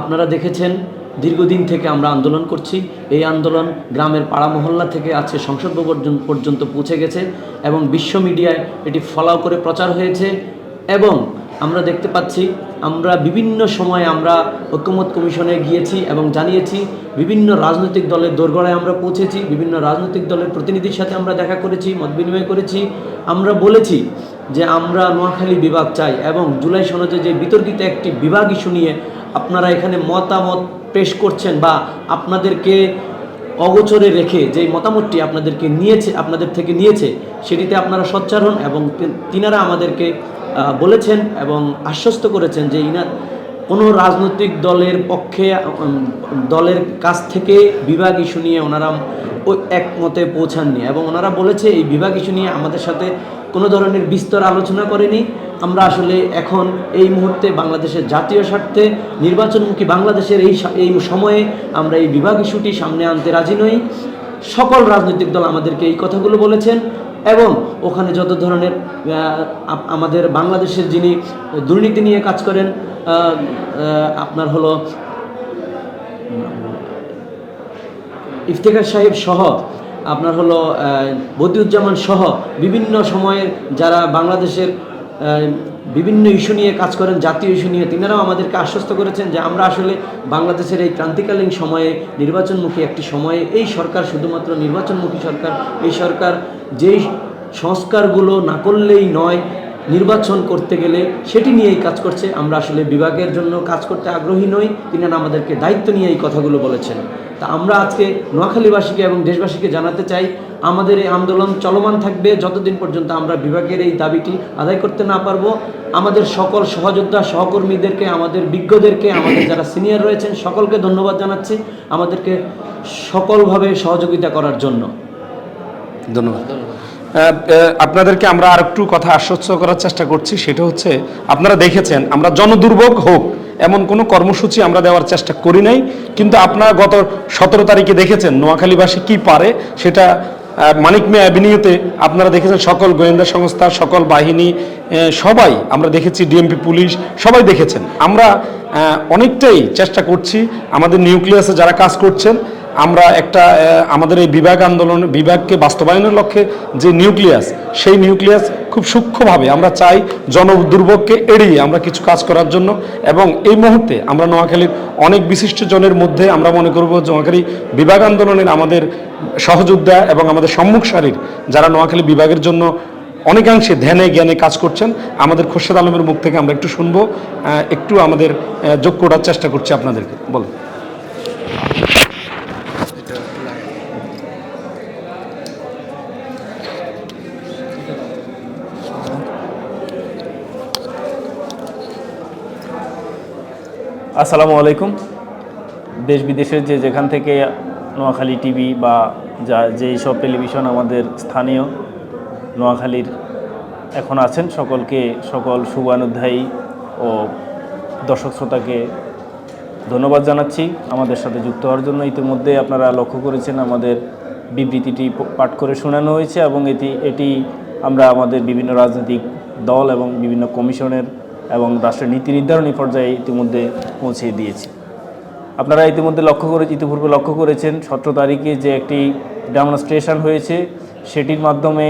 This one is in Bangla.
আপনারা দেখেছেন, দীর্ঘদিন থেকে আমরা আন্দোলন করছি। এই আন্দোলন গ্রামের পাড়া মহল্লা থেকে আজকে সংসদ পর্যন্ত পৌঁছে গেছে এবং বিশ্ব মিডিয়ায় এটি ফলাও করে প্রচার হয়েছে এবং আমরা দেখতে পাচ্ছি, আমরা বিভিন্ন সময়ে আমরা ঐক্যমত কমিশনে গিয়েছি এবং জানিয়েছি, বিভিন্ন রাজনৈতিক দলের দোরগড়ায় আমরা পৌঁছেছি, বিভিন্ন রাজনৈতিক দলের প্রতিনিধির সাথে আমরা দেখা করেছি, মত বিনিময় করেছি। আমরা বলেছি যে আমরা নোয়াখালী বিভাগ চাই এবং জুলাই সনদে যে বিতর্কিত একটি বিভাগ ইস্যু নিয়ে আপনারা এখানে মতামত পেশ করছেন বা আপনাদেরকে অগোচরে রেখে যে মতামতটি আপনাদেরকে নিয়েছে, আপনাদের থেকে নিয়েছে, সেটিতে আপনারা সোচ্চার হন এবং তিনারা আমাদেরকে বলেছেন এবং আশ্বস্ত করেছেন যে ইনা কোনো রাজনৈতিক দলের পক্ষে দলের কাছ থেকে বিভাগ ইস্যু নিয়ে ওনারা একমতে পৌঁছাননি এবং ওনারা বলেছে এই বিভাগ ইস্যু নিয়ে আমাদের সাথে কোনো ধরনের বিস্তর আলোচনা করেনি। আমরা আসলে এখন এই মুহূর্তে বাংলাদেশের জাতীয় স্বার্থে, নির্বাচনমুখী বাংলাদেশের এই এই সময়ে আমরা এই বিভাগ ইস্যুটি সামনে আনতে রাজি নই। সকল রাজনৈতিক দল আমাদেরকে এই কথাগুলো বলেছেন এবং ওখানে যত ধরনের আমাদের বাংলাদেশের যিনি দুর্নীতি নিয়ে কাজ করেন আপনার হলো ইফতেখার সাহেব সহ, আপনার হলো বদিউজ্জামান সহ বিভিন্ন সময়ে যারা বাংলাদেশের বিভিন্ন ইস্যু নিয়ে কাজ করেন, জাতীয় ইস্যু নিয়ে, তিনারাও আমাদেরকে আশ্বস্ত করেছেন যে আমরা আসলে বাংলাদেশের এই ক্রান্তিকালীন সময়ে, নির্বাচনমুখী একটি সময়ে, এই সরকার শুধুমাত্র নির্বাচনমুখী সরকার, এই সরকার যেই সংস্কারগুলো না করলেই নয় নির্বাচন করতে গেলে সেটি নিয়েই কাজ করছে। আমরা আসলে বিভাগের জন্য কাজ করতে আগ্রহী নই তিনারা আমাদেরকে দায়িত্ব নিয়ে এই কথাগুলো বলেছেন। তা আমরা আজকে নোয়াখালীবাসীকে এবং দেশবাসীকে জানাতে চাই, আমাদের এই আন্দোলন চলমান থাকবে, যতদিন পর্যন্ত আমরা বিভাগের এই দাবিটি আদায় করতে না পারব, আমাদের সকল সহযোদ্ধা সহকর্মীদেরকে, আমাদের বিজ্ঞদেরকে, আমাদের যারা সিনিয়র রয়েছেন, সকলকে ধন্যবাদ জানাচ্ছি, আমাদেরকে সকলভাবে সহযোগিতা করার জন্য। ধন্যবাদ। আপনাদেরকে আমরা আর একটু কথা আশ্বস্ত করার চেষ্টা করছি, সেটা হচ্ছে আপনারা দেখেছেন, আমরা জনদুর্ভোগ হোক, এমন কোনো কর্মসূচি আমরা দেওয়ার চেষ্টা করি নাই, কিন্তু আপনারা গত সতেরো তারিখে দেখেছেন নোয়াখালীবাসী কি পারে, সেটা মানিক মে অ্যাভিনিউতে আপনারা দেখেছেন, সকল গোয়েন্দা সংস্থা, সকল বাহিনী সবাই, আমরা দেখেছি ডিএমপি পুলিশ, সবাই দেখেছেন। আমরা অনেকটাই চেষ্টা করছি আমাদের নিউক্লিয়াসে যারা কাজ করছেন আমরা একটা আমাদের এই বিভাগ আন্দোলন, বিভাগকে বাস্তবায়নের লক্ষ্যে যে নিউক্লিয়াস, সেই নিউক্লিয়াস খুব সূক্ষ্মভাবে আমরা চাই জন দুর্ভোগকে এড়িয়ে আমরা কিছু কাজ করার জন্য। এবং এই মুহূর্তে আমরা নোয়াখালীর অনেক বিশিষ্ট জনের মধ্যে আমরা মনে করব নোয়াখালী বিভাগ আন্দোলনের আমাদের সহযোদ্ধা এবং আমাদের সম্মুখ সারির যারা নোয়াখালী বিভাগের জন্য অনেকাংশে ধ্যানে জ্ঞানে কাজ করছেন, আমাদের খোরশেদ আলমের মুখ থেকে আমরা একটু শুনব। একটু আমাদের যোগ করার চেষ্টা করছি আপনাদেরকে। বলুন। আসসালামু আলাইকুম। দেশ বিদেশের যে যেখান থেকে নোয়াখালী টিভি বা যা যেই সব টেলিভিশন আমাদের স্থানীয় নোয়াখালীর এখন আছেন, সকলকে সকল শুভানুধ্যায়ী ও দর্শক শ্রোতাকে ধন্যবাদ জানাচ্ছি। আমাদের সাথে যুক্ত হওয়ার জন্য ইতিমধ্যে আপনারা লক্ষ্য করেছেন আমাদের বিবৃতিটি পাঠ করে শোনানো হয়েছে এবং এটি এটি আমরা আমাদের বিভিন্ন রাজনৈতিক দল এবং বিভিন্ন কমিশনের এবং রাষ্ট্রের নীতি নির্ধারণী পর্যায়ে ইতিমধ্যে পৌঁছে দিয়েছে। আপনারা ইতিমধ্যে লক্ষ্য করে, ইতিপূর্বে লক্ষ্য করেছেন, সতেরো তারিখে যে একটি ডেমনস্ট্রেশন হয়েছে, সেটির মাধ্যমে